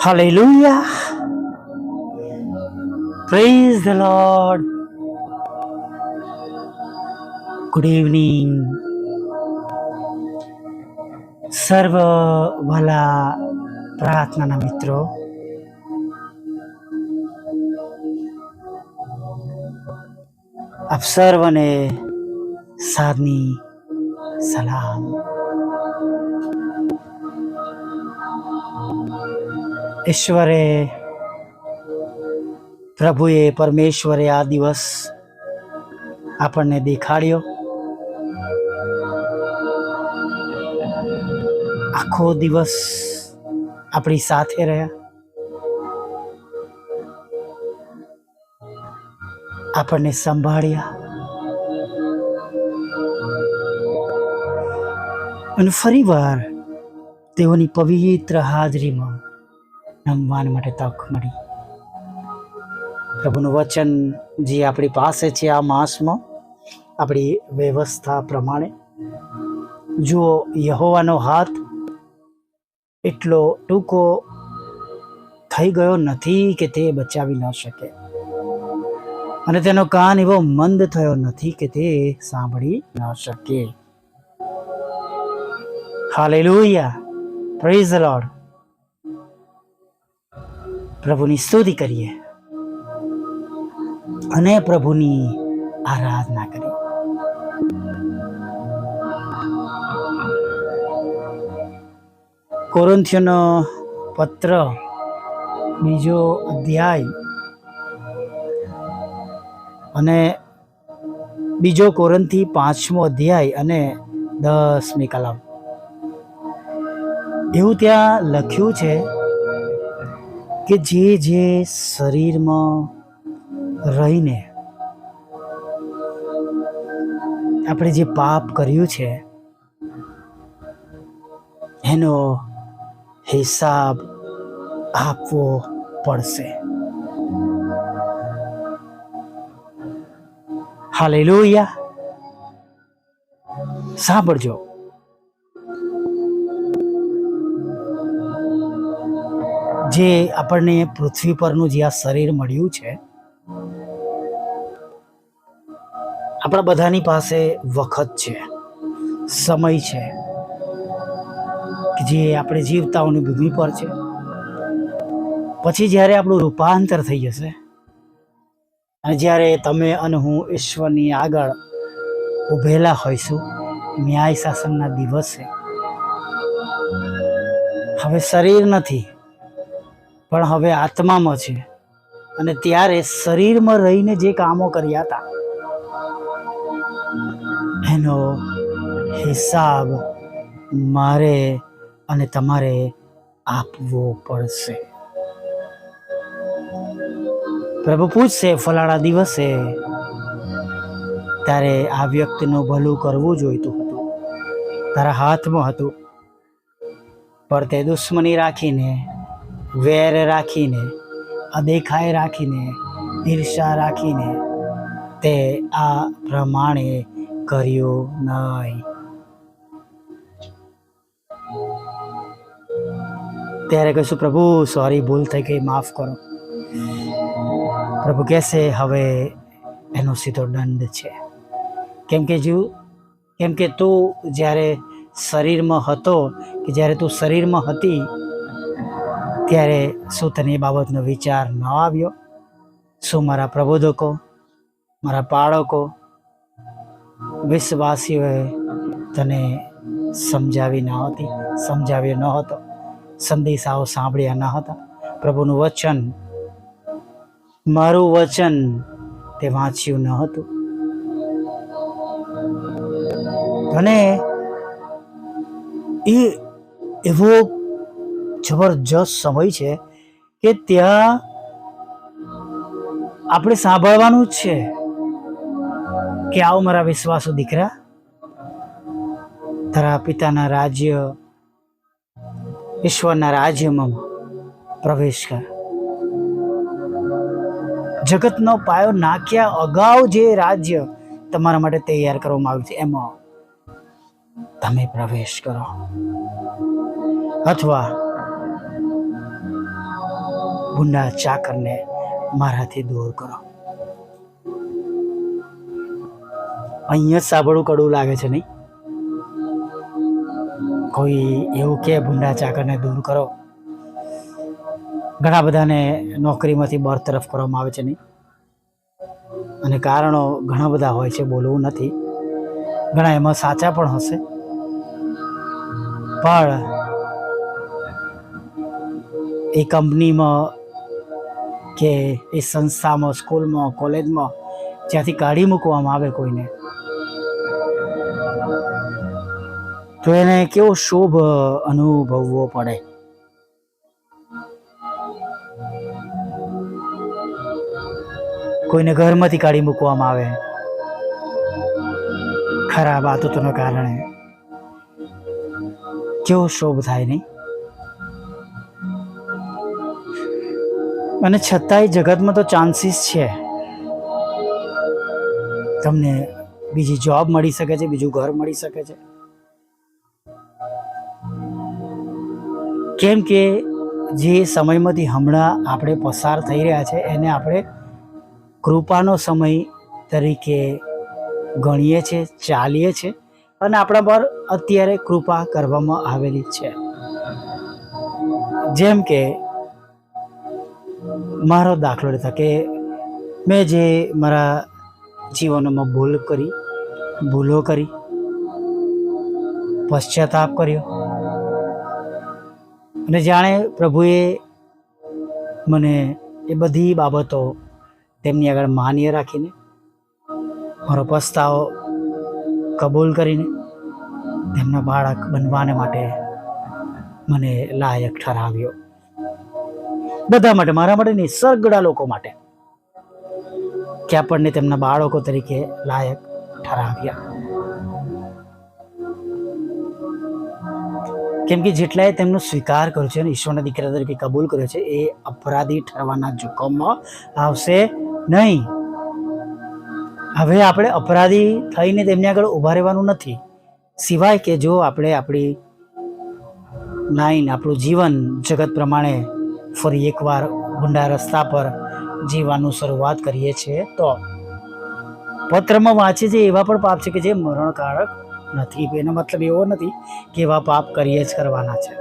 Hallelujah. Praise the Lord. Good evening. સર્વ વાલા પ્રાર્થનાના મિત્રો આપ સર્વને સાદની સલામ ઈશ્વરે, પ્રભુએ પરમેશ્વરે આ દિવસ આપણને દેખાડ્યો. આખો દિવસ આપણી સાથે રહ્યા. આપણને સંભાળ્યા. અને ફરીવાર તેઓની પવિત્ર હાજરીમાં નમવાન માટે તક મળી. પ્રભુનું વચન જે આપણી પાસે છે આ માસમાં, આપણી વ્યવસ્થા પ્રમાણે. જુઓ, યહોવાનો હાથ એટલો ટૂંકો થઈ ગયો નથી કે તે બચાવી ન શકે. અને તેનો કાન એવો મંદ થયો નથી કે તે સાંભળી ન શકે. હાલેલુયા. પ્રેઝ લોર્ડ પ્રભુની સ્તુતિ કરીએ અને પ્રભુની આરાધના કરીએ. કોરિન્થીયોનો પત્ર, બીજો અધ્યાય અને બીજો કોરંથી પાંચમો અધ્યાય અને દસમી કલમ. એવું ત્યાં લખ્યું છે કે જે જે શરીરમાં રહીને આપણે જે પાપ કર્યું છે, એનો હિસાબ આપવો પડશે. હાલેલુયા. સાંભળજો. જે આપણને પૃથ્વી પરનું જે આ શરીર મળ્યું છે, આપણા બધાની પાસે વખત છે, સમય છે, કે જે આપણે જીવતાઓની ભૂમિ પર છે. પછી જ્યારે આપણું રૂપાંતર થઈ જશે, અને જ્યારે તમે અને હું ઈશ્વરની આગળ ઊભેલા હોઈશું, ન્યાય શાસનના દિવસે, હવે શરીર નથી પણ હવે આત્મામાં છે. અને ત્યારે શરીરમાં રહીને જે કામો કર્યા હતા. એનો હિસાબ મારે અને તમારે આપવો પડશે. પ્રભુ પૂછશે ફલાણા દિવસે તારે આ વ્યક્તિનું ભલું કરવું જોઈતું હતું. તારા હાથમાં હતું. પણ તે દુશ્મની રાખીને વેર રાખીને, અદેખાઈ રાખીને ઈર્ષા રાખીને તે આ પ્રમાણે કર્યું નહીં. ત્યારે કહીશું પ્રભુ સોરી ભૂલ થઈ ગઈ, માફ કરો. પ્રભુ કહેશે હવે એનો સીધો દંડ છે. કેમ કે જો કેમ કે તું જ્યારે શરીરમાં હતો કે જ્યારે તું શરીરમાં હતી ત્યારે શું તને એ બાબતનો વિચાર ન આવ્યો. શું મારા પ્રબોધકો, મારા બાળકો વિશ્વાસીઓએ તને સમજાવી ન હતી, સમજાવ્યો ન હતો, સંદેશાઓ સાંભળ્યા ન હતા? પ્રભુનું વચન, મારું વચન તે વાંચ્યું ન હતું. અને એ એવો જબરજસ્ત સમય છે કે ત્યાં આપણે સાંભળવાનું જ છે. કે આવો મારા વિશ્વાસો દીકરા, તારા પિતાના રાજ્ય, ઈશ્વરના રાજ્યમાં પ્રવેશ કર. જગતનો પાયો નાખ્યા અગાઉ જે રાજ્ય તમારા માટે તૈયાર કરવામાં આવ્યું છે, એમાં તમે પ્રવેશ કરો. અથવા ભૂંડા ચાકરને મારાથી દૂર કરો. અહીંયા જ સાંભળવું કડવું લાગે છે નહીં? કોઈ એવું કે ભૂંડા ચાકરને દૂર કરો? ઘણા બધાને નોકરીમાંથી બરતરફ કરવામાં આવે છે નહીં? અને કારણો ઘણા બધા હોય છે બોલવું નથી. ઘણા એમાં સાચા પણ હશે. પણ એ કંપનીમાં કે એ સંસ્થામાં, સ્કૂલમાં, કોલેજમાં જ્યાંથી કાઢી મૂકવામાં આવે કોઈને. તો એને કેવો શોભ અનુભવવો પડે. કોઈને ઘરમાંથી કાઢી મૂકવામાં આવે. ખરાબ આદતોના કારણે. કેવો શોભ થાય નહીં? અને છતાંય જગતમાં તો ચાન્સીસ છે. તમને બીજી જોબ મળી શકે છે, બીજું ઘર મળી શકે છે. કેમ કે જે સમયમાંથી હમણાં આપણે પસાર થઈ રહ્યા છે, એને આપણે કૃપાનો સમય તરીકે ગણીએ છીએ ચાલીએ છીએ અને આપણા પર અત્યારે કૃપા કરવામાં આવેલી છે. જેમ કે મારો દાખલો લેતા કે મેં જે મારા જીવનમાં ભૂલ કરી, ભૂલો કરી, પશ્ચાતાપ કર્યો. અને જાણે પ્રભુએ મને એ બધી બાબતો તેમની આગળ માન્ય રાખીને, મારો પસ્તાવો કબૂલ કરીને તેમના બાળક બનવાને માટે મને લાયક ઠરાવ્યો. બધા માટે, મારા માટે નહીં, સરગડા લોકો માટે. કે આપણને તેમના બાળકો તરીકે લાયક ઠરાવ્યા. કેમ કે જેટલાએ તેમનો સ્વીકાર કર્યો છે અને ઈશ્વરના દીકરા તરીકે કબૂલ કર્યો છે, એ અપરાધી ઠરવાના જોખમમાં આવશે નહીં. હવે આપણે અપરાધી થઈને તેમની આગળ ઊભા રહેવાનું નથી. સિવાય કે જો આપણે આપણી લાઈન આપણું જીવન જગત પ્રમાણે ફરી એકવાર ગુંડા રસ્તા પર જીવવાનું શરૂઆત કરીએ છીએ. તો પત્રમાં વાંચે છે એવા પણ પાપ છે કે જે મરણકારક નથી. એનો મતલબ એવો નથી કે એવા પાપ કરીએ જ કરવાના છે.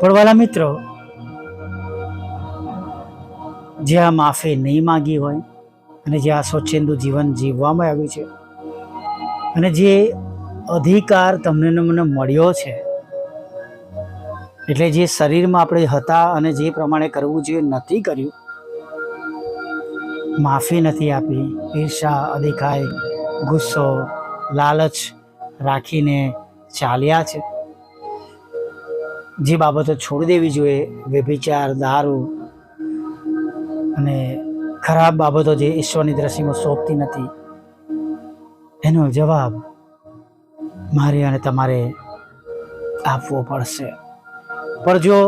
પણ વાલા મિત્રો જ્યાં માફી નહીં માગી હોય અને જે આ સ્વચ્છંદુ જીવન જીવવામાં આવ્યું છે અને જે અધિકાર તમને મને મળ્યો છે એટલે જે શરીરમાં આપણે હતા અને જે પ્રમાણે કરવું જોઈએ નથી કર્યું, માફી નથી આપી, ઈર્ષા અધિકાય ગુસ્સો, લાલચ રાખીને ચાલ્યા છે. જે બાબતો છોડી દેવી જોઈએ, વ્યભિચાર, દારૂ અને ખરાબ બાબતો જે ઈશ્વરની દ્રષ્ટિમાં સોંપતી નથી, એનો જવાબ મારે અને તમારે આપવો પડશે. પણ જો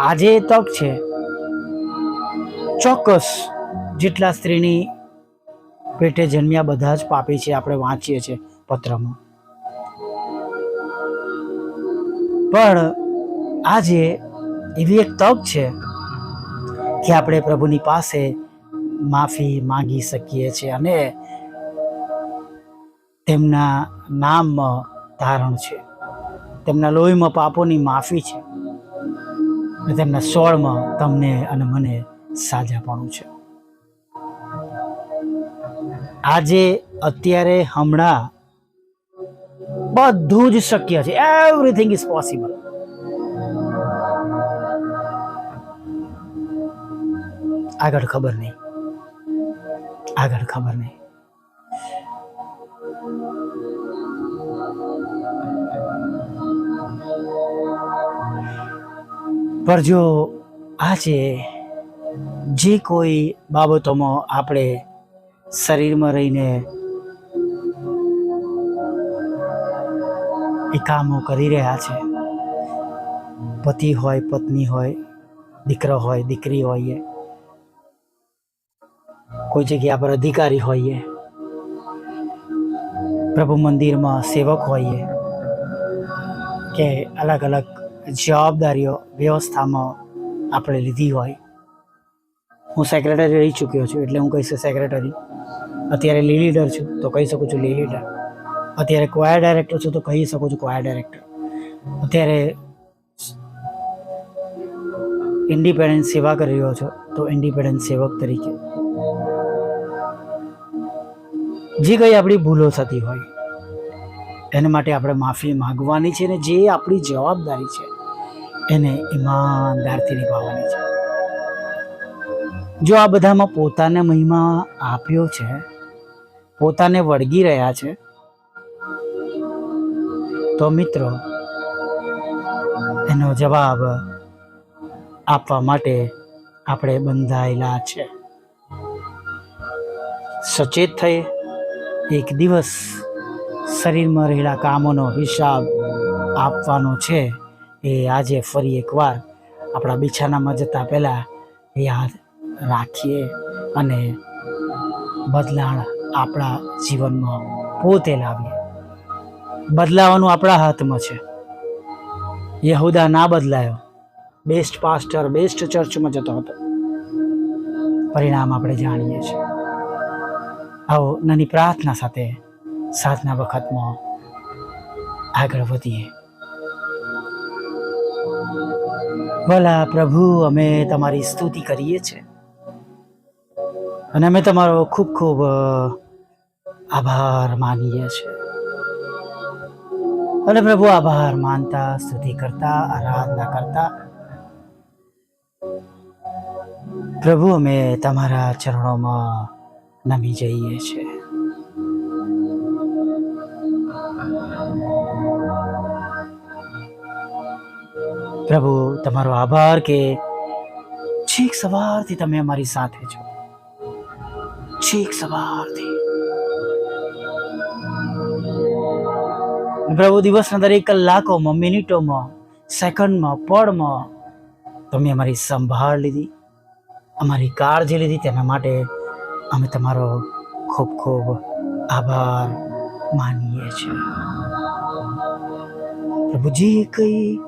આજે તક છે, ચોક્કસ જેટલા સ્ત્રીની પેટે જન્મ્યા બધા જ પાપી છે, આપણે વાંચીએ છીએ પત્રમાં. પણ આજે એવી એક તક છે કે આપણે પ્રભુની પાસે માફી માંગી શકીએ છીએ અને તેમના નામમાં ધારણ છે. તેમના લોહીમાં પાપોની માફી છે. અને તેમના સોળમાં તમને અને મને સાજાપણું છે. આજે અત્યારે હમણાં બધું જ શક્ય છે. એવરીથિંગ ઇઝ પોસિબલ આગળ ખબર નહીં. આગળ ખબર નહીં. પણ જો આજે જે કોઈ બાબતોમાં આપણે શરીરમાં રહીને એ કામો કરી રહ્યા છે, પતિ હોય, પત્ની હોય, દીકરો હોય, દીકરી હોઈએ, કોઈ જગ્યા પર અધિકારી હોઈએ, પ્રભુ મંદિરમાં સેવક હોઈએ, કે અલગ અલગ જવાબદારીઓ વ્યવસ્થામાં આપણે લીધી હોય. હું સેક્રેટરી રહી ચૂક્યો છું, એટલે હું કહીશ સેક્રેટરી અત્યારે લી લીડર છું, તો કહી શકું છું લી લીડર અત્યારે ક્વાયર ડાયરેક્ટર છું, તો કહી શકું છું ક્વાયર ડાયરેક્ટર અત્યારે ઇન્ડિપેન્ડન્ટ સેવા કરી રહ્યો છો, તો ઇન્ડિપેન્ડન્ટ સેવક તરીકે. જે કંઈ આપણી ભૂલો થતી હોય એના માટે આપણે માફી માગવાની છે ને જે આપણી જવાબદારી છે, એને ઈમાનદારથી નિભાવવાની છે. જો આ બધામાં પોતાને મહિમા આપ્યો છે, પોતાને વળગી રહ્યા છે, તો મિત્રો, એનો જવાબ આપવા માટે આપણે બંધાયેલા છે. સચેત થઈ, એક દિવસ શરીરમાં રહેલા કામોનો હિસાબ આપવાનો છે. એ આજે ફરી એકવાર આપણા બિછાનામાં જતાં પહેલાં યાદ રાખીએ અને બદલાણ આપણા જીવનમાં પોતે લાવીએ. બદલાવાનું આપણા હાથમાં છે. યહુદા ના બદલાયો. બેસ્ટ પાસ્ટર, બેસ્ટ ચર્ચમાં જતો હતો. પરિણામ આપણે જાણીએ છીએ. આવો નાની પ્રાર્થના સાથે સાધના વખતમાં આગળ વધીએ. ભલા પ્રભુ, અમે તમારી સ્તુતિ કરીએ છીએ. અને અમે તમારો ખૂબ ખૂબ આભાર માનીએ છીએ. અને પ્રભુ, આભાર માનતા, સ્તુતિ કરતા, આરાધના કરતા. પ્રભુ, અમે તમારા ચરણોમાં નમી જઈએ છીએ. પ્રભુ, તમારો આભાર કે છેક સવારથી તમે અમારી સાથે છો. છેક સવારથી. પ્રભુ, દિવસના દરેક કલાકોમાં, મિનિટોમાં, સેકન્ડમાં, પળમાં તમે અમારી સંભાળ લીધી, અમારી કાળજી લીધી, તેના માટે અમે તમારો ખૂબ ખૂબ આભાર માનીએ છીએ. પ્રભુજી, કઈ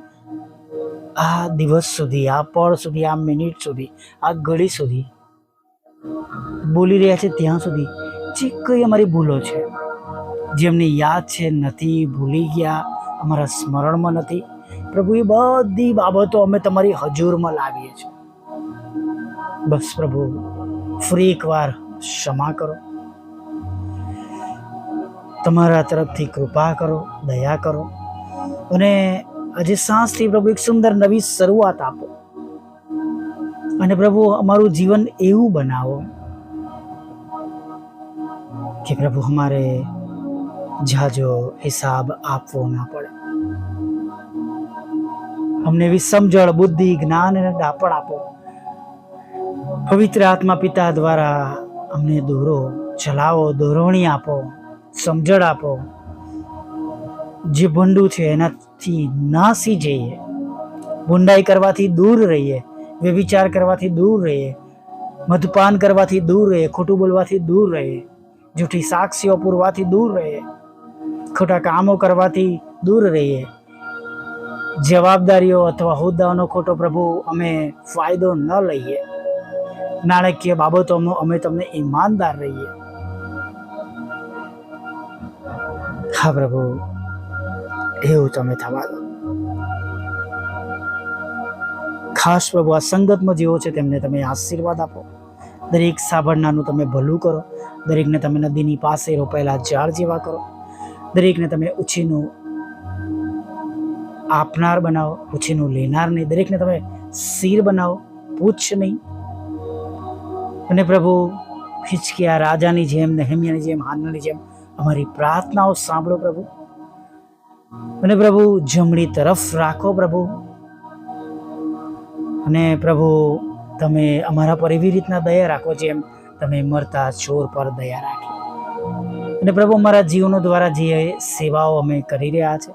આ દિવસ સુધી, આ પળ સુધી, આ મિનિટ સુધી, આ ઘડી સુધી બોલી રહ્યા છે ત્યાં સુધી જે કઈ અમારી ભૂલો છે. જે અમને યાદ છે નથી, ભૂલી ગયા, અમારા સ્મરણમાં નથી. પ્રભુ, એ બધી બાબતો અમે તમારી હજુરમાં લાવીએ છીએ. બસ પ્રભુ, ફરી એકવાર ક્ષમા કરો. તમારા તરફથી કૃપા કરો, દયા કરો. અને આજે સાંજથી પ્રભુ એક સુંદર નવી શરૂઆત આપો. અને પ્રભુ, અમારું જીવન એવું બનાવો કે પ્રભુ અમારે જાજો હિસાબ આપવો ના પડે. અમને એવી સમજણ, બુદ્ધિ, જ્ઞાન અને દાપણ આપો. પવિત્ર આત્મા પિતા દ્વારા અમને દોરો, ચલાવો, દોરવણી આપો, સમજણ આપો. જે ભંડું છે એનાથી નાસી જઈએ. ગુંડાઈ કરવાથી દૂર રહીએ, વ્યભિચાર કરવાથી દૂર રહીએ, મધપાન કરવાથી દૂર રહીએ, ખોટું બોલવાથી દૂર રહીએ, જૂઠી સાક્ષીઓ પૂરવાથી દૂર રહીએ, ખોટા કામો કરવાથી દૂર રહીએ. જવાબદારીઓ અથવા હોદ્દાઓનો ખોટો પ્રભુ અમે ફાયદો ન લઈએ. નાણાકીય બાબતોમાં અમે તમને ઈમાનદાર રહીએ. હા પ્રભુ. એવું તમે થવા દો. ખાસ પ્રભુ, આ સંગતમાં જેવો છે તેમને તમે આશીર્વાદ આપો. દરેક સાંભળનારનું તમે ભલું કરો. દરેકને તમે નદીની પાસે રોપાયેલા ઝાડ જેવા કરો. દરેકને તમે ઉછીનું આપનાર બનાવો, ઉછીનું લેનાર નહીં. દરેકને તમે શીર બનાવો, પૂછ નહીં. અને પ્રભુ, હિચકિયા રાજાની જેમ, નહેમિયાની જેમ હાનની જેમ અમારી પ્રાર્થનાઓ સાંભળો પ્રભુ. અને પ્રભુ જમણી તરફ રાખો પ્રભુ. અને પ્રભુ, તમે અમારા પર એવી રીતના દયા રાખો જેમ તમે મરતા ચોર પર દયા રાખી. અને પ્રભુ, અમારા જીવનો દ્વારા જે સેવાઓ અમે કરી રહ્યા છે,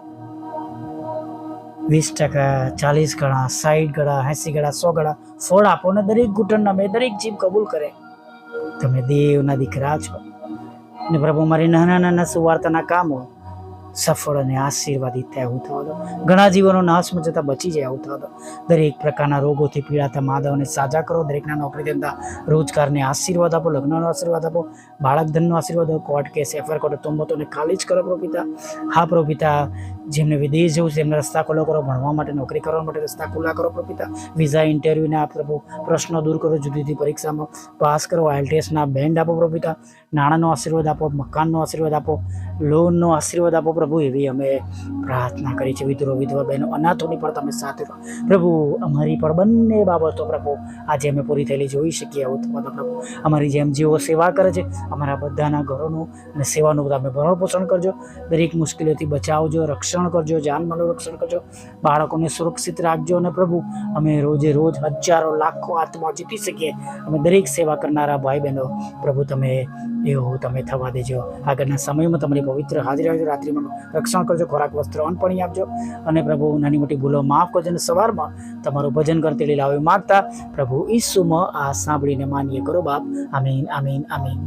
વીસ ટકા, ચાલીસ ગણા સાઠ ગણા, એંસી ગણા, સો ગણા, ફળ આપો ને દરેક ઘૂંટણના અમે દરેક જીવ કબૂલ કરે. તમે દેવના દીકરા છો. અને પ્રભુ મારી નાના નાના સુવાર્તાના કામો સફળ અને આશીર્વાદિત થાય એવું થવા દો ઘણા જીવનો નાશમાં જતા બચી જાય એવું થવા દો દરેક પ્રકારના રોગોથી પીડાતા માધવને સાજા કરો, દરેકના નોકરી ધંધા, રોજગારને આશીર્વાદ આપો, લગ્નનો આશીર્વાદ આપો બાળક ધનનો આશીર્વાદ આપો કોર્ટ કેસ એફઆર કોર્ટ તોમતોને ખાલી જ કરો પ્રોપિતા હા પ્રોપિતા જેમને વિદેશ જવું છે, એમને રસ્તા ખુલ્લો કરો, ભણવા માટે, નોકરી કરવા માટે રસ્તા ખુલ્લા કરો પ્રોપિતા વિઝા ઇન્ટરવ્યૂને આપ પ્રભુ, પ્રશ્નો દૂર કરો, જુદી જુદી પરીક્ષામાં પાસ કરો, આઈએલટીએસના બેન્ડ આપો પ્રભુ પિતા નાણાંનો આશીર્વાદ આપો, મકાનનો આશીર્વાદ આપો, લોનનો આશીર્વાદ આપો પ્રભુ, એવી અમે પ્રાર્થના કરી છે. વિધુરો વિધવા બહેનો, અનાથોની પણ તમે સાથે રહો. પ્રભુ, અમારી પણ બંને બાબતો પ્રભુ, આજે અમે પૂરી થયેલી જોઈ શકીએ આવું તમારા પ્રભુ. અમારી જેમ જેઓ સેવા કરે છે, અમારા બધાના ઘરોનું અને સેવાનું તમે ભરણ પોષણ કરજો. દરેક મુશ્કેલીઓથી બચાવજો, રક્ષણ કરજો જાનમાનું રક્ષણ કરજો. બાળકોને સુરક્ષિત રાખજો અને પ્રભુ, અમે રોજે રોજ હજારો લાખો આત્મા જીતી શકીએ. અમે દરેક સેવા કરનારા ભાઈ બહેનો, પ્રભુ તમે એવું તમે થવા દેજો. આગળના સમયમાં તમારી પવિત્ર હાજરી આવજો રાત્રિમાં રક્ષણ કરજો, ખોરાક, વસ્ત્ર અન્ન પાણી આપજો. અને પ્રભુ, નાની મોટી ભૂલો માફ કરજો અને સવારમાં તમારું ભજન કરતી લીલાવી માગતા પ્રભુ ઈસુમાં આ સાંભળીને માન્ય કરો બાપ. આમીન આમીન આમીન.